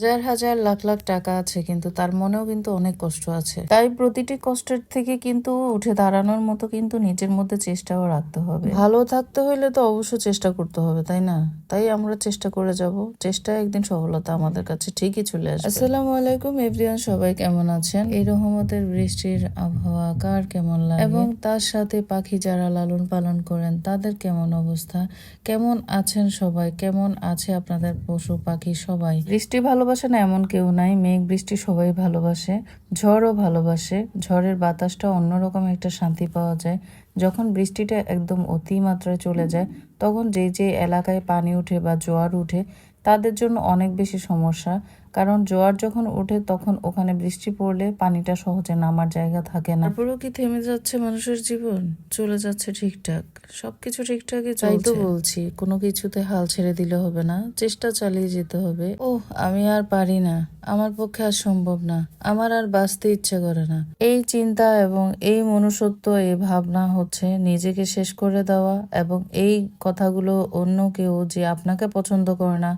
হাজার হাজার লাখ লাখ টাকা আছে, কিন্তু তার মনেও কিন্তু অনেক কষ্ট আছে। তাই প্রতিটি কষ্টের থেকে কিন্তু উঠে দাঁড়ানোর মতো কিন্তু নিজের মধ্যে চেষ্টাও রাখতে হবে। ভালো থাকতে হইলে তো অবশ্য চেষ্টা করতে হবে, তাই না? তাই আমরা চেষ্টা করে যাব। চেষ্টা একদিন সফলতা আমাদের কাছে ঠিকই চলে আসবে। আসসালামু আলাইকুম এভরিওয়ান, সবাই কেমন আছেন? এই রহমতের বৃষ্টির আবহাওয়া কার কেমন লাগে? এবং তার সাথে পাখি যারা লালন পালন করেন, তাদের কেমন অবস্থা? কেমন আছেন সবাই? কেমন আছে আপনাদের পশু পাখি সবাই? বৃষ্টি ভালোবাসে না এমন কেউ নাই। মেঘ বৃষ্টি সবাই ভালোবাসে, ঝড়ও ভালোবাসে। ঝড়ের বাতাসটা অন্যরকম একটা শান্তি পাওয়া যায়। যখন বৃষ্টিটা একদম অতিমাত্রায় চলে যায় তখন যে যে এলাকায় পানি উঠে বা জোয়ার উঠে তাদের জন্য অনেক বেশি সমস্যা। কারণ জোয়ার যখন ওঠে তখন ওখানে বৃষ্টি পড়লে পানিটা সহজে নামার জায়গা থাকে না। তারপরেও কি থেমে যাচ্ছে মানুষের জীবন? চলে যাচ্ছে ঠিকঠাক। সবকিছু ঠিকঠাকই তাই তো বলছি কোনো কিছুতে হাল ছেড়ে দিলে হবে না চেষ্টা চালিয়ে যেতে হবে। ও আমি আর পারি না। আমার পক্ষে আর সম্ভব না। আমার আর বাঁচতে ইচ্ছে করে না। এই চিন্তা এবং এই মনুষ্যত্ব এই ভাবনা হচ্ছে নিজেকে শেষ করে দেওয়া এবং এই কথাগুলো অন্য কেউ যে আপনাকে পছন্দ করে না,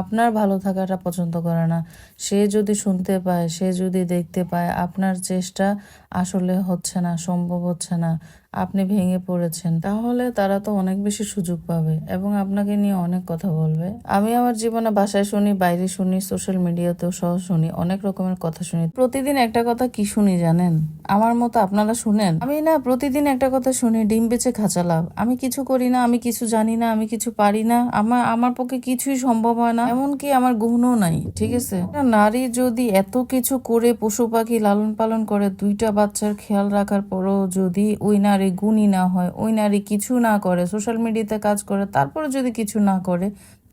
আপনার ভালো থাকাটা পছন্দ করে না। সে যদি শুনতে পায়, সে যদি দেখতে পায়, আপনার চেষ্টা আসলে হচ্ছে না, সম্ভব হচ্ছে না। আপনি ভেঙে পড়েছেন, তাহলে তারা তো অনেক বেশি সুযোগ পাবে এবং আপনাকে নিয়ে অনেক কথা বলবে। আমি আমার জীবনে বাসায় শুনি, বাইরে শুনি, সোশ্যাল মিডিয়াতেও সহ শুনি, অনেক রকমের কথা শুনি। প্রতিদিন একটা কথা কি শুনি জানেন? আমার মতো আপনারা শুনেন? আমি না প্রতিদিন একটা কথা শুনি, ডিম বেচে খাঁচা লাভ। আমি কিছু করি না, আমি কিছু জানি না, আমি কিছু পারি না, আমার আমার পক্ষে কিছুই সম্ভব হয় না, এমনকি আমার গুণও নাই, ঠিক আছে? নারী যদি এত কিছু করে পশু পাখি লালন পালন করে, দুইটা বাচ্চার খেয়াল রাখার পরও যদি ওই নারী গুণী না হয়, ওই নারী কিছু না করে সোশ্যাল মিডিয়াতে কাজ করে তারপরে যদি কিছু না করে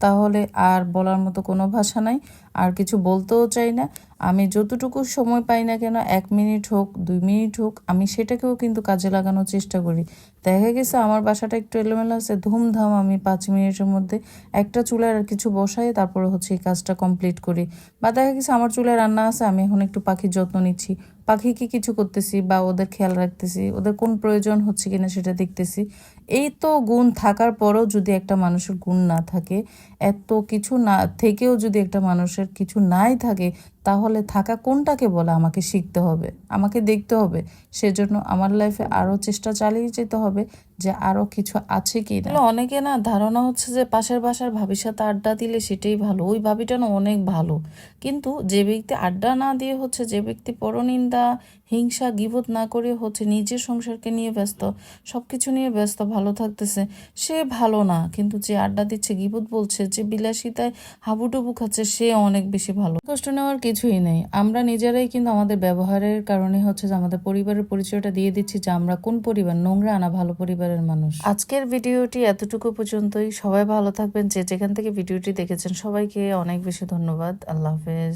তাহলে আর বলার মতো কোনো ভাষা নাই, আর কিছু বলতেও চাই না। আমি যতটুকু সময় পাই না কেন, এক মিনিট হোক, দুই মিনিট হোক, আমি সেটাকেও কিন্তু কাজে লাগানোর চেষ্টা করি। দেখা গেছে আমার বাসাটা একটু এলোমেলো আছে, ধুমধাম আমি পাঁচ মিনিটের মধ্যে একটা চুলার আর কিছু বসাই, তারপরে হচ্ছে এই কাজটা কমপ্লিট করি। বা দেখা গেছে আমার চুলায় রান্না আছে, আমি এখন একটু পাখির যত্ন নিচ্ছি। পাখিকে কিছু করতেছি বা ওদের খেয়াল রাখতেছি, ওদের কোন প্রয়োজন হচ্ছে কিনা সেটা দেখতেছি। এই তো গুণ থাকার পরও যদি একটা মানুষের গুণ না থাকে, এত কিছু না, থেকেও যদি একটা মানুষের কিছু নাই থাকে তাহলে থাকা কোনটাকে বলে আমাকে শিখতে হবে? আমাকে দেখতে হবে। সেজন্য আমার লাইফে আরও চেষ্টা চালিয়ে যেতে হবে যে আরও কিছু আছে কি না অনেকে না, ধারণা হচ্ছে যে পাশের বাসার ভাবির সাথে আড্ডা দিলে সেটাই ভালো। ওই ভাবিটা না অনেক ভালো। কিন্তু যে ব্যক্তি আড্ডা না দিয়ে হচ্ছে, যে ব্যক্তি পরনিন্দা, হিংসা গিবোধ না করে হচ্ছে নিজের সংসারকে নিয়ে ব্যস্ত সব কিছু নিয়ে ব্যস্ত, ভালো থাকতেছে, সে ভালো না। কিন্তু যে আড্ডা দিচ্ছে গিবোধ বলছে, যে বিলাসিতায় হাবুডুবু খাচ্ছে, সে অনেক বেশি ভালো। কষ্ট নেওয়ার কিছুই নেই। আমরা নিজেরাই কিন্তু আমাদের ব্যবহারের কারণে হচ্ছে যে আমাদের পরিবারের পরিচয়টা দিয়ে দিচ্ছি যে আমরা কোন পরিবার, নোংরা আনা ভালো পরিবারের মানুষ। আজকের ভিডিওটি এতটুকু পর্যন্তই। সবাই ভালো থাকবেন। যে যেখান থেকে ভিডিওটি দেখেছেন, সবাইকে অনেক বেশি ধন্যবাদ। আল্লাহ হাফেজ।